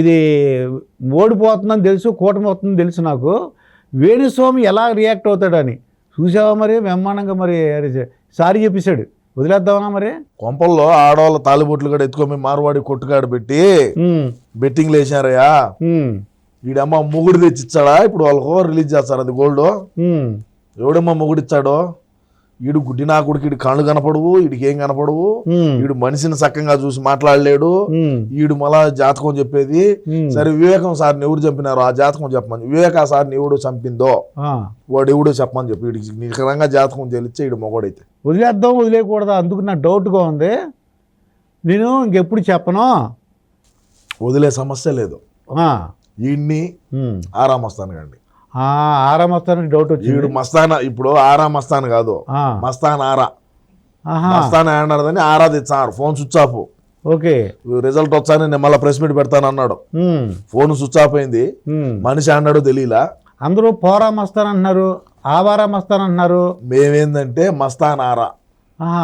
ఇది ఓడిపోతుందని తెలుసు కూటమి అవుతుందని తెలుసు నాకు. వేణుస్వామి ఎలా రియాక్ట్ అవుతాడని. చూసావా మరి? బ్రహ్మాండంగా మరి సారీ చెప్పేశాడు. వదిలేద్దామా మరి? కొంపల్లో ఆడవాళ్ళ తాలిబొట్లు కూడా ఎత్తుకొని మార్వాడి కొట్టుకాడు పెట్టి బెట్టింగ్లు వేసారయ్యా వీడమ్మ మొగుడు తెచ్చిచ్చాడా? ఇప్పుడు వాళ్ళకు రిలీజ్ చేస్తారు అది గోల్డ్. ఎవడమ్మా మొగుడు ఇచ్చాడో వీడు గుడ్డి నా కొడుకు వీడు కళ్ళు కనపడవు వీడికి ఏం కనపడవు. వీడు మనిషిని సక్కంగా చూసి మాట్లాడలేడు. వీడు మళ్ళా జాతకం చెప్పేది. సరే వివేకం సార్ని ఎవరు చంపినారో ఆ జాతకం చెప్పమని. వివేక సార్ని ఎవడు చంపిందో వాడు ఎవడో చెప్పమని చెప్పి వీడికి నిఖరంగా జాతకం తెలిస్తే వీడు మొగోడైతే. వదిలేద్దాం వదిలేయకూడదా అందుకు నాకు డౌట్గా ఉంది. నేను ఇంకెప్పుడు చెప్పను? వదిలే సమస్య లేదు. ఆ, వీడిని ఉమ్. ఆరా మస్తాన్ కండి ఆరా మస్తానికి డౌట్ వచ్చింది. మస్తాన ఇప్పుడు ఆరా మస్తాన్ కాదు. మస్తాన్ ఆరా. మస్తాన్ ఆడదని ఆరా తెచ్చారు. Phone switch off okay. Result వచ్చాను నేను మళ్ళీ ప్రెస్ మీట్ పెడతాను అన్నాడు. ఫోన్ స్విచ్ ఆఫ్ అయింది. మనిషి ఆడాడో తెలియలా అందరూ పోరా మస్తాన్ అంటున్నారు ఆవారా మస్తాన్ అంటున్నారు. మేమేందంటే మస్తాన్ ఆరా.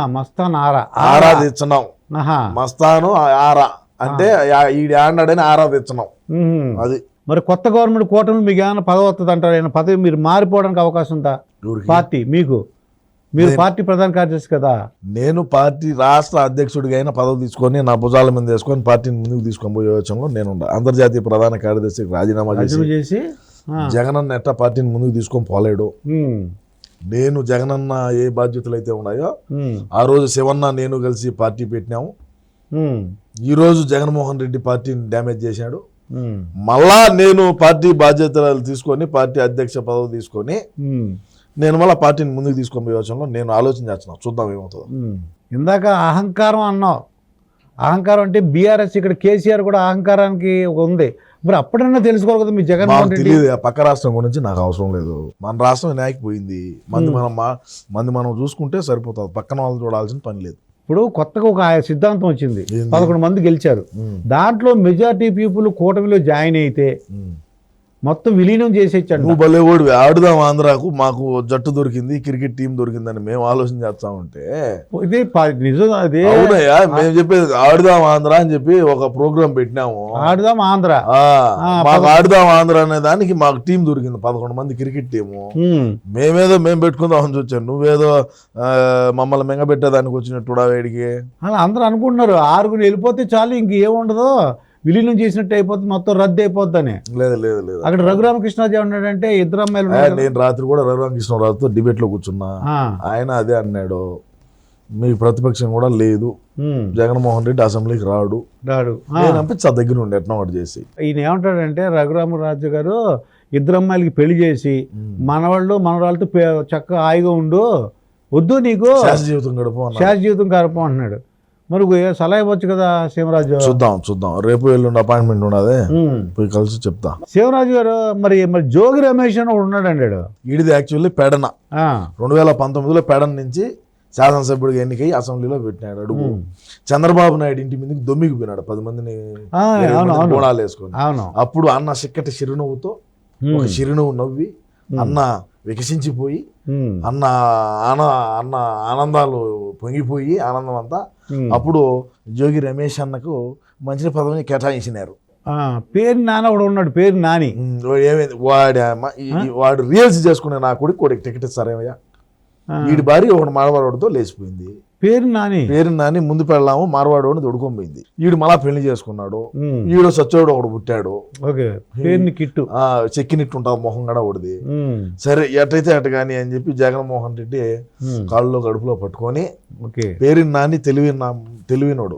మస్తాన్ ఆరా. ఆరా తెచ్చినాం. ఆహా. మస్తాను ఆరా. అంటే ఈడు ఆడాడని ఆరా తెచ్చినాం. ఉమ్. అది. మరి కొత్త గవర్నమెంట్ కూటమి మీకు ఏమైనా పదవి వస్తుంది అంటారు? ఏమైనా పదవి మీరు మారిపోవడానికి అవకాశం ఉందా? పార్టీ మీకు. మీరు పార్టీ ప్రధాన కార్యదర్శి కదా. నేను పార్టీ రాష్ట్ర అధ్యక్షుడిగా అయిన పదవి తీసుకొని నా భుజాల మీద వేసుకొని పార్టీని ముందుకు తీసుకొని పోయే వచ్చంలో నేను ఉండా. అంతర్జాతీయ ప్రధాన కార్యదర్శికి రాజీనామా చేసి జగనన్న ఎట్ట పార్టీని ముందుకు తీసుకొని పోలేడు. నేను జగనన్న ఏ బాధ్యతలు అయితే ఉన్నాయో ఆ రోజు శివన్న నేను కలిసి పార్టీ పెట్టినాము. ఉమ్, ఈ రోజు జగన్మోహన్ రెడ్డి పార్టీని డ్యామేజ్ చేశాడు. మళ్ళా నేను పార్టీ బాధ్యతలు తీసుకొని పార్టీ అధ్యక్ష పదవి తీసుకొని నేను మళ్ళీ పార్టీని ముందుకు తీసుకొని పోయే వచ్చంలో నేను ఆలోచన చేస్తున్నాను. చూద్దాం ఏమవుతుందో. ఇందాక అహంకారం అన్నావు. అహంకారం అంటే బీఆర్ఎస్ ఇక్కడ కేసీఆర్ కూడా అహంకారానికి ఒక ఉంది. మరి అప్పుడన్నా తెలుసుకోవాలి కదా మీ రెడ్డి. తెలియదు పక్క రాష్ట్రం గురించి నాకు అవసరం లేదు. మన రాష్ట్రం వినాయకి పోయింది. మంది మనం మంది మనం చూసుకుంటే సరిపోతుంది. పక్కన వాళ్ళు చూడాల్సిన పని లేదు. ఇప్పుడు కొత్తగా ఒక సిద్ధాంతం వచ్చింది? పదకొండు మంది గెలిచారు దాంట్లో మెజారిటీ పీపుల్ కూటమిలో జాయిన్ అయితే. మొత్తం విలీనం చేసేచ్చండి నువ్వు భలే ఓడివి. ఆడుదాం ఆంధ్రాకు మాకు జట్టు దొరికింది క్రికెట్ టీం దొరికిందని మేము ఆలోచన చేస్తా ఉంటే. ఇది నిజం అదే. అవునయ్యా మేము చెప్పేది ఆడుదాం ఆంధ్ర అని చెప్పి ఒక ప్రోగ్రాం పెట్టినాము. ఆడుదాం ఆంధ్ర. మాకు ఆడుదాం ఆంధ్ర అనే దానికి మాకు టీం దొరికింది పదకొండు మంది క్రికెట్ టీము. మేమేదో మేము పెట్టుకుందాం అని చూచాను. నువ్వేదో మమ్మల్ని మెంగబెట్టేదానికి వచ్చినట్టు వేడికి అలా అందరూ అనుకుంటున్నారు ఆరుగురు వెళ్ళిపోతే చాలు ఇంక ఏముండదు. విలీనం చేసినట్టు అయిపోతుంది మొత్తం రద్దు అయిపోద్దని. లేదు లేదు లేదు. అక్కడ రఘురామకృష్ణరాజు ఏమన్నాడంటే ఇద్దరు అమ్మాయిలు. నేను రాత్రి కూడా రఘురామకృష్ణరావుతో డిబేట్లో కూర్చున్నా. ఆ, ఆయన అదే అన్నాడు మీ ప్రతిపక్షం కూడా లేదు. జగన్మోహన్ రెడ్డి అసెంబ్లీకి రాడు. రాడు. పంపించా దగ్గర ఉండి ఎట్లా ఒకటి చేసి. ఈయన ఏమంటాడంటే రఘురామరాజు గారు ఇద్దరు అమ్మాయిలకి పెళ్ళి చేసి మనవాళ్ళు మనవాళ్ళతో చక్కగా హాయిగా ఉండు. వద్దు నీకు. శాస జీవితం గడుపు అన్నాడు. శాశ్వత జీవితం కరపం అంటున్నాడు. మరి సలహా ఇవ్వచ్చు కదా శివరాజు? చూద్దాం చూద్దాం. రేపు ఎల్లుండి అపాయింట్మెంట్ ఉన్నదే. పోయి కలిసి చెప్తా. శివరాజు గారు మరి మరి జోగి రమేష్ అని ఒకడు ఉన్నాడండి. ఈడిది యాక్చువల్లీ పెడన. రెండు వేల పంతొమ్మిదిలో పెడన నుంచి శాసనసభ్యుడిగా ఎన్నికై అసెంబ్లీలో పెట్టినాడు. అడుగు. చంద్రబాబు నాయుడు ఇంటి మీదకి దొమ్మికి పోయినాడు పది మందిని గోళాలు వేసుకొని. అప్పుడు అన్న చిక్కటి చిరునవ్వుతో ఒక. చిరునవ్వు నవ్వి అన్న వికసించిపోయి. అన్న ఆన అన్న ఆనందాలు పొంగిపోయి ఆనందం అంతా. అప్పుడు జోగి రమేష్ అన్నకు మంచి పదవిని కేటాయించినారు. పేరు నాన్న ఒకడు ఉన్నాడు పేరు నాని. ఏమైంది? వాడి వాడు రీల్స్ చేసుకునే నా కొడుకు వాడికి టికెట్ ఇస్తారేమయ్యా? వీడి భార్య ఒకటి మాడవాడితో లేచిపోయింది. పేరు నాని. పేరు నాని ముందు పెళ్ళాము మారవాడోని దొడుకొని పోయింది. వీడు మళ్ళా పెళ్ళి చేసుకున్నాడు. ఈడు సచ్చోడు ఒకడు పుట్టాడు. ఓకే. పేరుని కిట్టు. ఆ చెక్కినిట్టు ఉంటుంది మొహం కూడా ఒకటిది. సరే ఎటైతే అటు కానీ అని చెప్పి జగన్మోహన్ రెడ్డి. కాళ్ళలో గడుపులో పట్టుకొని పేరుని నాని తెలివి తెలివినోడు.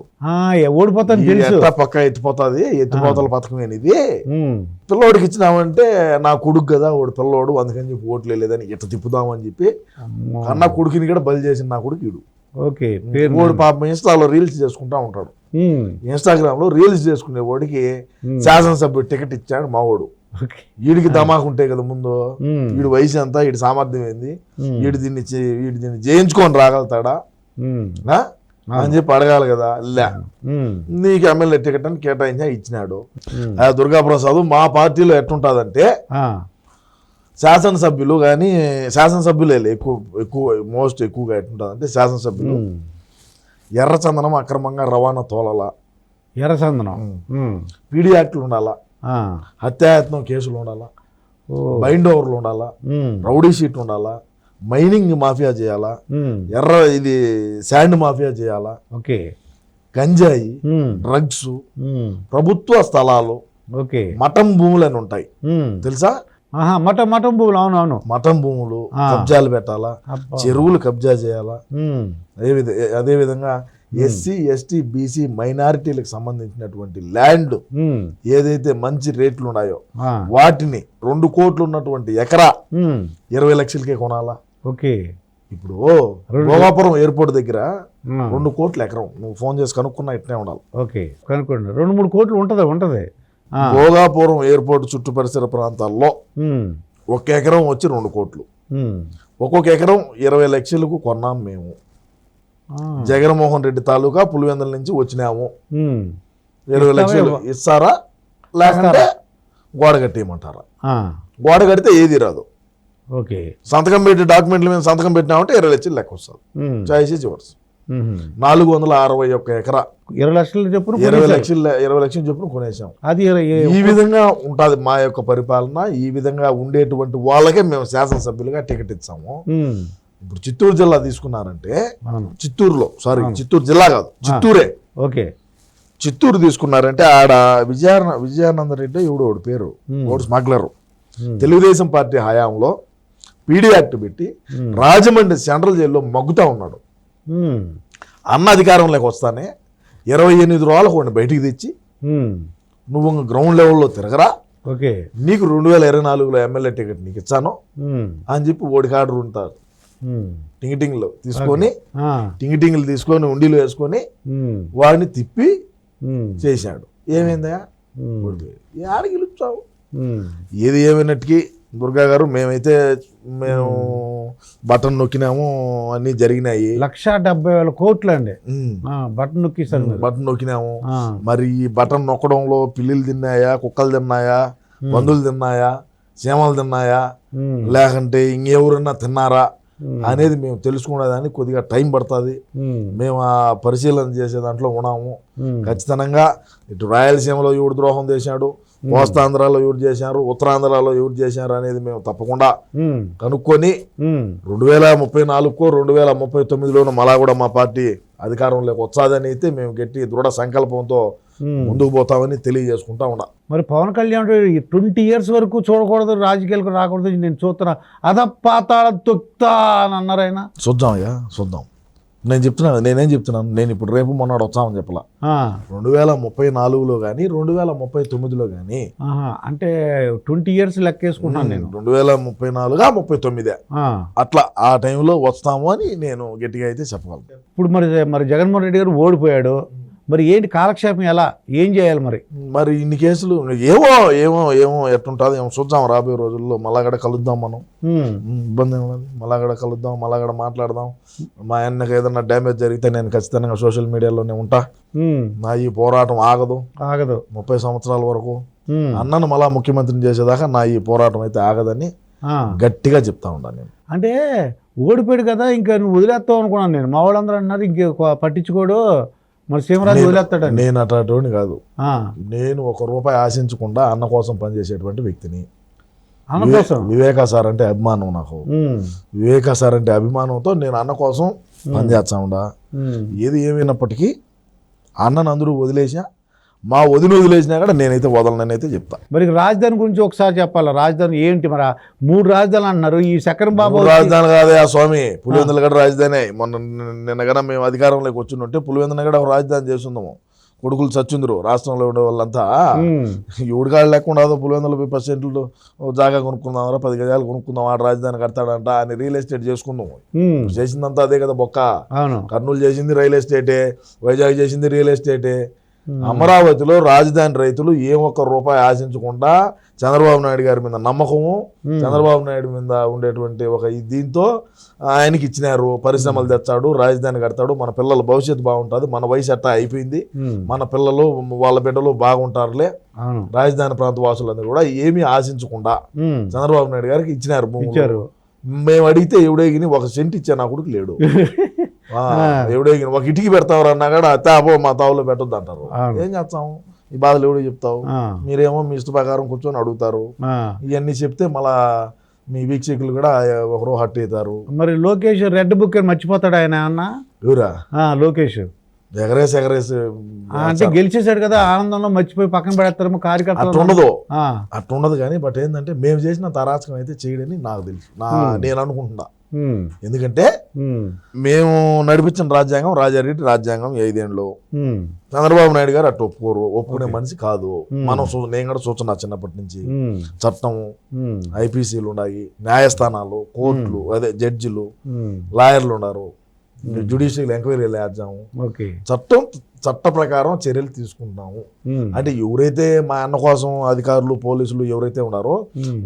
ఓడిపోతాను ఎట్టా పక్క ఎత్తిపోతుంది? ఎత్తిపోతల పథకం ఇది ఉమ్. పిల్లోడికి ఇచ్చినామంటే నా కొడుకు కదా వాడు పిల్లోడు అందుకని చెప్పి ఓట్లు లేదని ఇట్ట తిప్పుదామని చెప్పి అమ్మో. కన్నా కొడుకుని కూడా బలి చేసిన నా కొడుకు ఈడు. ఓకే పేరు వాడు పాపం ఇన్స్టాలో రీల్స్ చేసుకుంటా ఉంటాడు ఉమ్. ఇన్స్టాగ్రామ్లో రీల్స్ చేసుకునే వాడికి. శాసనసభ్యుడు టికెట్ ఇచ్చాడు మా వాడు వీడికి ధమాకు ఉంటాయి కదా ముందు. వీడి వయసు ఎంత వీడి సామర్థ్యం ఏంది. వీడు దీన్ని వీడు దీన్ని జయించుకొని రాగలుగుతాడా? అని చెప్పి అడగాలి కదా లే. నీకు ఎమ్మెల్యే టికెట్ అని కేటాయించా ఇచ్చినాడు ఉమ్. ఆ దుర్గాప్రసాద్ మా పార్టీలో ఎట్టుంటుందంటే. శాసనసభ్యులు కానీ శాసనసభ్యులే ఎక్కువ ఎక్కువ మోస్ట్ ఎక్కువగా ఎట్టుంటుందంటే శాసనసభ్యులు ఉమ్. ఎర్రచందనం అక్రమంగా రవాణా తోలల ఎర్రచందనం. పీడీ యాక్ట్లు ఉండాలా. హత్యాయత్నం కేసులు ఉండాలా. బైండ్ ఓవర్లు ఉండాలా. రౌడీ షీట్ ఉండాలా మైనింగ్ మాఫియా చేయాలా. ఎర్ర ఇది శాండ్ మాఫియా చేయాలా ఓకే గంజాయి. డ్రగ్స్. ప్రభుత్వ స్థలాలు ఓకే మఠం భూములు అని ఉంటాయి. తెలుసా మటన్ మటన్ పువ్వులు అవును అవును మఠం భూములు. కబ్జాలు పెట్టాలా. చెరువులు కబ్జా చేయాలా. అదే అదే విధంగా ఎస్సీ ఎస్టీ బీసీ మైనారిటీలకు సంబంధించినటువంటి ల్యాండ్. ఏదైతే మంచి రేట్లు ఉన్నాయో. వాటిని రెండు కోట్లు ఉన్నటువంటి ఎకరా. ఇరవై లక్షలకే కొనాలా ఓకే ఇప్పుడు భోగాపురం ఎయిర్పోర్ట్ దగ్గర. రెండు కోట్ల ఎకరం నువ్వు ఫోన్ చేసి కనుక్కున్నా ఇట్నే ఉండాలి ఓకే కనుక్కోండి రెండు మూడు కోట్లు ఉంటుంది ఉంటుంది. భోగాపురం ఎయిర్పోర్ట్ చుట్టు పరిసర ప్రాంతాల్లో. ఒక ఎకరం వచ్చి రెండు కోట్లు. ఒక్కొక్క ఎకరం ఇరవై లక్షలకు కొన్నాం మేము. జగన్మోహన్ రెడ్డి తాలూకా పులివెందుల నుంచి వచ్చినాము. ఇరవై లక్షలు ఇస్తారా లేకుంటే గోడ కట్టేయమంటారా. గోడ కడితే ఏది రాదు ఓకే సంతకం పెట్టి డాక్యుమెంట్ల మీద సంతకం పెట్టినామంటే ఇరవై లక్షలు లెక్క వస్తుంది. చాయిస్ ఉమ్. నాలుగు వందల అరవై ఒక్క ఎకరా ఇరవై లక్షలు చెప్పును ఇరవై. లక్షలు ఇరవై లక్షలు చొప్పున కొనేసాం అది ఈ విధంగా ఉంటుంది మా యొక్క పరిపాలన ఈ విధంగా ఉండేటువంటి వాళ్ళకే మేము శాసనసభ్యులుగా టికెట్ ఇచ్చాము. ఇప్పుడు చిత్తూరు జిల్లా తీసుకున్నారంటే చిత్తూరులో సారీ చిత్తూరు జిల్లా కాదు చిత్తూరే ఓకే చిత్తూరు తీసుకున్నారంటే ఆడ విజయ విజయానంద రెడ్డి ఎవడు ఒకడు పేరు. ఒకడు స్మగ్లరు. తెలుగుదేశం పార్టీ హయాంలో పీడీ యాక్ట్ పెట్టి. రాజమండ్రి సెంట్రల్ జైల్లో మగ్గుతా ఉన్నాడు. అన్న అధికారంలోకి వస్తానే ఇరవై ఎనిమిది రోజులకు వాడిని బయటికి తెచ్చి. నువ్వు గ్రౌండ్ లెవెల్లో తిరగరా ఓకే నీకు రెండు వేల ఇరవై నాలుగులో ఎమ్మెల్యే టికెట్ నీకు ఇచ్చాను. అని చెప్పి ఓడికి ఆర్డర్ ఉంటారు. టింగిటింగ్లు తీసుకొని. టింగిటింగ్లు తీసుకొని ఉండిలో వేసుకొని. వాడిని తిప్పి. చేశాడు ఏమైందా గెలుపుతావు ఉమ్. ఏది ఏమైనట్టుకి దుర్గా గారు మేమైతే మేము బటన్ నొక్కినాము అన్నీ జరిగినాయి లక్ష డెబ్బై వేల కోట్లు అండి బటన్ నొక్కిస్తారు మీరు బటన్ నొక్కినాము. మరి ఈ బటన్ నొక్కడంలో పిల్లులు తిన్నాయా కుక్కలు తిన్నాయా పందులు తిన్నాయా చీమలు తిన్నాయా. లేకంటే ఇంకెవరన్నా తిన్నారా. అనేది మేము తెలుసుకునేదానికి కొద్దిగా టైం పడుతుంది. మేము ఆ పరిశీలన చేసే దాంట్లో ఉన్నాము. ఖచ్చితంగా ఇటు రాయలసీమలో ఎవడు ద్రోహం చేశాడు కోస్తాంధ్రాలో ఎవరు చేశారు ఉత్తరాంధ్రలో ఎవరు చేశారు అనేది మేము తప్పకుండా. కనుక్కొని. రెండు వేల ముప్పై నాలుగుకో రెండు వేల ముప్పై తొమ్మిదిలోనూ మళ్ళా కూడా మా పార్టీ అధికారంలోకి వచ్చాదని అయితే మేము గట్టి దృఢ సంకల్పంతో. ముందుకు పోతామని తెలియజేసుకుంటా ఉన్నా మరి పవన్ కళ్యాణ్ ట్వంటీ ఇయర్స్ వరకు చూడకూడదు రాజకీయాలకు రాకూడదు నేను చూస్తున్నా అద పాతాళ తొక్తా అని అన్నారు ఆయన చూద్దాం అయ్యా చూద్దాం నేను చెప్తున్నాను నేనేం చెప్తున్నాను? నేను ఇప్పుడు రేపు మొన్నడు వచ్చామని చెప్పలా. రెండు వేల ముప్పై నాలుగులో కానీ రెండు వేల ముప్పై తొమ్మిదిలో కానీ అంటే ట్వంటీ ఇయర్స్ లెక్కేసుకుంటాను నేను. రెండు వేల ముప్పై నాలుగా ముప్పై తొమ్మిదే అట్లా ఆ టైంలో వస్తాము అని నేను గట్టిగా అయితే చెప్పగలను. ఇప్పుడు మరి మరి జగన్మోహన్ రెడ్డి గారు ఓడిపోయాడు. మరి ఏంటి కాలక్షేపం ఎలా? ఏం చేయాలి మరి? మరి ఇన్ని కేసులు ఏమో ఏమో ఏమో ఎట్టుంటుంది? ఏమో చూద్దాం రాబోయే రోజుల్లో. మళ్ళాగడ కలుద్దాం మనం. ఇబ్బంది ఏమన్నది మళ్ళాగడ కలుద్దాం మళ్ళాగడ మాట్లాడదాం. మా అన్నకి ఏదన్నా డ్యామేజ్ జరిగితే నేను ఖచ్చితంగా సోషల్ మీడియాలోనే ఉంటా. నా ఈ పోరాటం ఆగదు. ఆగదు. ముప్పై సంవత్సరాల వరకు అన్నను మళ్ళా ముఖ్యమంత్రిని చేసేదాకా నా ఈ పోరాటం అయితే ఆగదని. గట్టిగా చెప్తా ఉన్నాను నేను. అంటే ఓడిపోయాడు కదా ఇంకా నువ్వు వదిలేస్తావు అనుకున్నాను నేను. మా వాళ్ళందరూ అన్నారు ఇంక పట్టించుకోడు. మరి సీమరాజు నేను- వదిలేస్తాడని నేను అటువంటి కాదు. నేను ఒక రూపాయి ఆశించకుండా అన్న కోసం పనిచేసేటువంటి వ్యక్తిని. వివేకా సార్ అంటే అభిమానం నాకు. వివేకా సార్ అంటే అభిమానంతో నేను అన్న కోసం పనిచేస్తా ఉండా. ఏది ఏమైనప్పటికీ అన్నను అందరూ వదిలేసా మా వదిన వదిలేసినా కూడా నేనైతే వదలనని అయితే చెప్తా. మరి రాజధాని గురించి ఒకసారి చెప్పాలి? రాజధాని ఏంటి మరి? మూడు రాజధానులు అంటున్నారు ఈ చక్రం బాబు రాజధాని కాదే ఆ స్వామి. పులివెందుల గడ రాజధాని. మొన్న నిన్న- నిన్న గడ మేము అధికారంలోకి వచ్చింటే పులివెందుల గడ రాజధాని చేస్తుందాము కొడుకులు చచ్చుందరు రాష్ట్రంలో ఉండే వాళ్ళంతా ఎవడికాడు లేకుండా పులివెందుల ముప్పై సెంట్లు జాగా కొనుక్కుందాం పది గజాలు కొనుక్కుందాం ఆ రాజధాని కడతాడంట అని రియల్ ఎస్టేట్ చేసుకుందాం. చేసిందంతా అదే కదా బొక్క. కర్నూలు చేసింది రియల్ ఎస్టేటే వైజాగ్ చేసింది రియల్ ఎస్టేటే. అమరావతిలో రాజధాని రైతులు ఏ ఒక్క రూపాయి ఆశించకుండా చంద్రబాబు నాయుడు గారి మీద నమ్మకము ఉమ్, చంద్రబాబు నాయుడు మీద ఉండేటువంటి ఒక దీంతో ఆయనకి ఇచ్చినారు పరిశ్రమలు తెచ్చాడు రాజధాని కడతాడు మన పిల్లల భవిష్యత్తు బాగుంటుంది మన వయసు అట్టా అయిపోయింది ఉమ్, మన పిల్లలు వాళ్ళ బిడ్డలు బాగుంటారులే. రాజధాని ప్రాంత వాసులందరూ కూడా ఏమీ ఆశించకుండా చంద్రబాబు నాయుడు గారికి ఇచ్చినారు మేము అడిగితే ఎవడేగిని ఒక సెంట్ ఇచ్చా నా కొడుకు లేడు. ఎవడో ఒక ఇటుకి పెడతావు అన్నా కూడా తాపో మా తావులో పెట్టొద్దు అంటారు. ఏం చేస్తాం ఈ బాధలు ఎవడో చెప్తావు? మీరేమో మీ ఇష్ట ప్రకారం కూర్చొని అడుగుతారు. ఇవన్నీ చెప్తే మళ్ళా మీ వీక్షకులు కూడా ఒకరో హట్ అవుతారు. మరి లోకేష్ రెడ్ బుక్ మర్చిపోతాడు ఆయన అన్న? ఎవరా? లోకేష్. ఎగరేసి ఎగరేసి అంటే గెలిచేశాడు కదా ఆనందంలో మర్చిపోయి పక్కన పెడతారేమో కార్యకర్తలు అట్లుండదు. ఆ, అట్లుండదు కానీ బట్ ఏంటంటే మేము చేసిన తరాచకం అయితే చేయడని నాకు తెలుసు. నా నేను అనుకుంటున్నా. ఎందుకంటే మేము నడిపించిన రాజ్యాంగం రాజారెడ్డి రాజ్యాంగం ఐదేళ్ళు చంద్రబాబు నాయుడు గారు అటు ఒప్పుకోరు. ఒప్పుకునే మనిషి కాదు. మనం నేను కూడా చూస్తున్నా చిన్నప్పటి నుంచి. చట్టం ఐపీసీలు ఉన్నాయి న్యాయస్థానాలు కోర్టులు అదే జడ్జిలు లాయర్లు ఉన్నారు జుడిషియల్ ఎంక్వైరీ వేద్దాము ఓకే. చట్టం చట్ట ప్రకారం చర్యలు తీసుకుంటున్నాము. అంటే ఎవరైతే మా అన్న కోసం అధికారులు పోలీసులు ఎవరైతే ఉన్నారో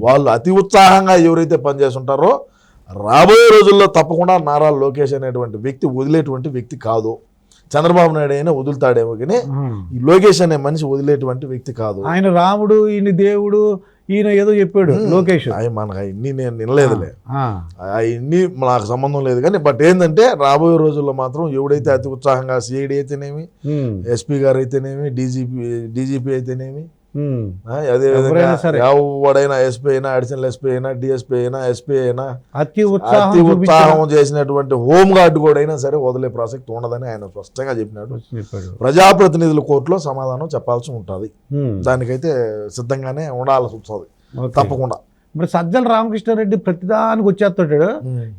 వాళ్ళు అతి ఉత్సాహంగా ఎవరైతే పనిచేస్తుంటారో రాబోయే రోజుల్లో తప్పకుండా నారా లోకేష్ అనేటువంటి వ్యక్తి వదిలేటువంటి వ్యక్తి కాదు. చంద్రబాబు నాయుడు అయినా వదులుతాడేమో కానీ. ఈ లోకేష్ అనే మనిషి వదిలేటువంటి వ్యక్తి కాదు. ఆయన రాముడు ఈయన దేవుడు ఈయన ఏదో చెప్పాడు లోకేష్. అవి మనకు అవన్నీ నేను వినలేదులే. అవన్నీ నాకు సంబంధం లేదు కానీ బట్ ఏంటంటే రాబోయే రోజుల్లో మాత్రం ఎవడైతే అతి ఉత్సాహంగా సిఐడి అయితేనేమి ఎస్పీ గారు అయితేనేమి డీజీపీ డీజీపీ అయితేనేమి అదే. ఎవడైనా ఎస్పీ అయినా అడిషనల్ ఎస్పీ అయినా డిఎస్పీ అయినా ఎస్పీ అయినా అతి ఉత్సాహం అతి. ఉత్సాహం చేసినటువంటి హోమ్ గార్డ్ కూడా అయినా సరే వదిలే ప్రసక్తి ఉండదని ఆయన స్పష్టంగా చెప్పినాడు ప్రజాప్రతినిధుల కోర్టులో సమాధానం చెప్పాల్సి ఉంటుంది దానికైతే సిద్ధంగానే ఉండాల్సి వస్తుంది. తప్పకుండా మరి సజ్జల రామకృష్ణారెడ్డి ప్రతిదానికి వచ్చేస్తాడు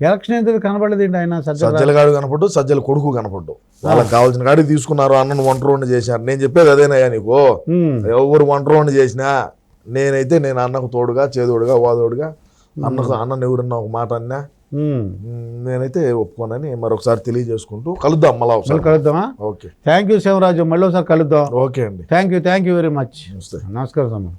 ఎలక్షన్ అయితే కనబడలేదు ఏంటి ఆయన సజ్జల గాడు కనపడ్డు సజ్జల కొడుకు కనపడ్డు. వాళ్ళకి కావాల్సిన కాడికి తీసుకున్నారు అన్నను వంట రోడ్డు చేశారు నేను చెప్పేది అదేనయ్యా నీకు. ఎవరు వంట రోడ్డు చేసినా నేనైతే నేను అన్నకు తోడుగా చేదోడుగా వాదోడుగా అన్నకు అన్నను ఎవరన్నా ఒక మాట అన్నా నేనైతే ఒప్పుకోనని మరొకసారి తెలియజేసుకుంటూ కలుద్దాం మళ్ళా ఒకసారి. కలుద్దామా? ఓకే. Thank you Sivaraju. మళ్ళీ ఒకసారి కలుద్దాం. ఓకే అండి. Thank you thank you very much నమస్కారం